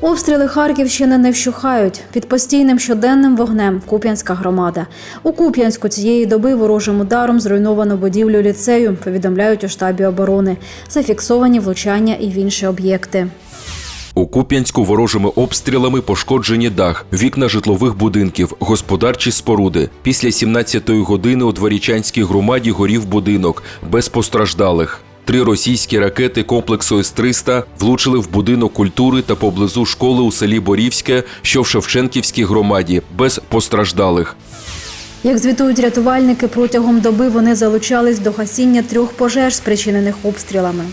Обстріли Харківщини не вщухають. Під постійним щоденним вогнем Куп'янська громада. У Куп'янську цієї доби ворожим ударом зруйновано будівлю ліцею, повідомляють у штабі оборони. Зафіксовані влучання і в інші об'єкти. У Куп'янську ворожими обстрілами пошкоджені дах, вікна житлових будинків, господарчі споруди. Після 17-ї години у Дворічанській громаді горів будинок без постраждалих. Три російські ракети комплексу С-300 влучили в будинок культури та поблизу школи у селі Борівське, що в Шевченківській громаді, без постраждалих. Як звітують рятувальники, протягом доби вони залучались до гасіння трьох пожеж, спричинених обстрілами.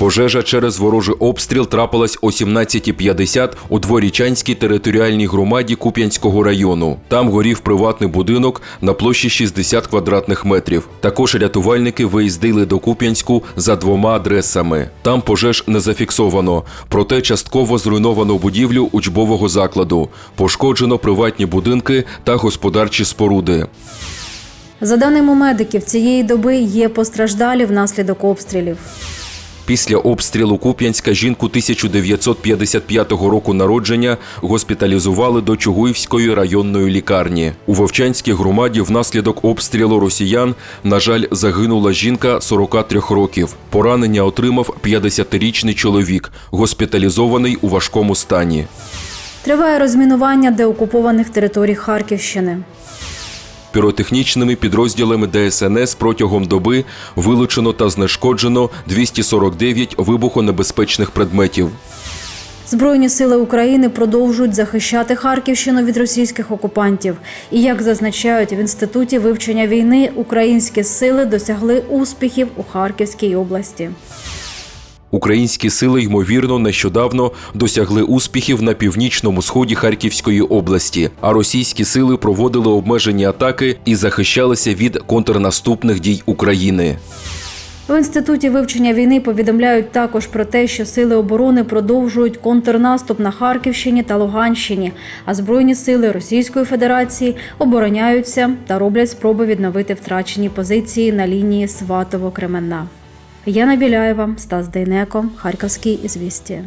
Пожежа через ворожий обстріл трапилась о 17.50 у Дворічанській територіальній громаді Куп'янського району. Там горів приватний будинок на площі 60 квадратних метрів. Також рятувальники виїздили до Куп'янську за двома адресами. Там пожеж не зафіксовано, проте частково зруйновано будівлю учбового закладу. Пошкоджено приватні будинки та господарчі споруди. За даними медиків, цієї доби є постраждалі внаслідок обстрілів. Після обстрілу Куп'янська жінку 1955 року народження госпіталізували до Чугуївської районної лікарні. У Вовчанській громаді внаслідок обстрілу росіян, на жаль, загинула жінка 43 років. Поранення отримав 50-річний чоловік, госпіталізований у важкому стані. Триває розмінування деокупованих територій Харківщини. Піротехнічними підрозділами ДСНС протягом доби вилучено та знешкоджено 249 вибухонебезпечних предметів. Збройні сили України продовжують захищати Харківщину від російських окупантів. І як зазначають в інституті вивчення війни, українські сили досягли успіхів у Харківській області. Українські сили, ймовірно, нещодавно досягли успіхів на північному сході Харківської області, а російські сили проводили обмежені атаки і захищалися від контрнаступних дій України. В інституті вивчення війни повідомляють також про те, що сили оборони продовжують контрнаступ на Харківщині та Луганщині, а збройні сили Російської Федерації обороняються та роблять спроби відновити втрачені позиції на лінії Сватово-Кременна. Яна Біляєва, Стас Дейнеко, Харківські ізвісті.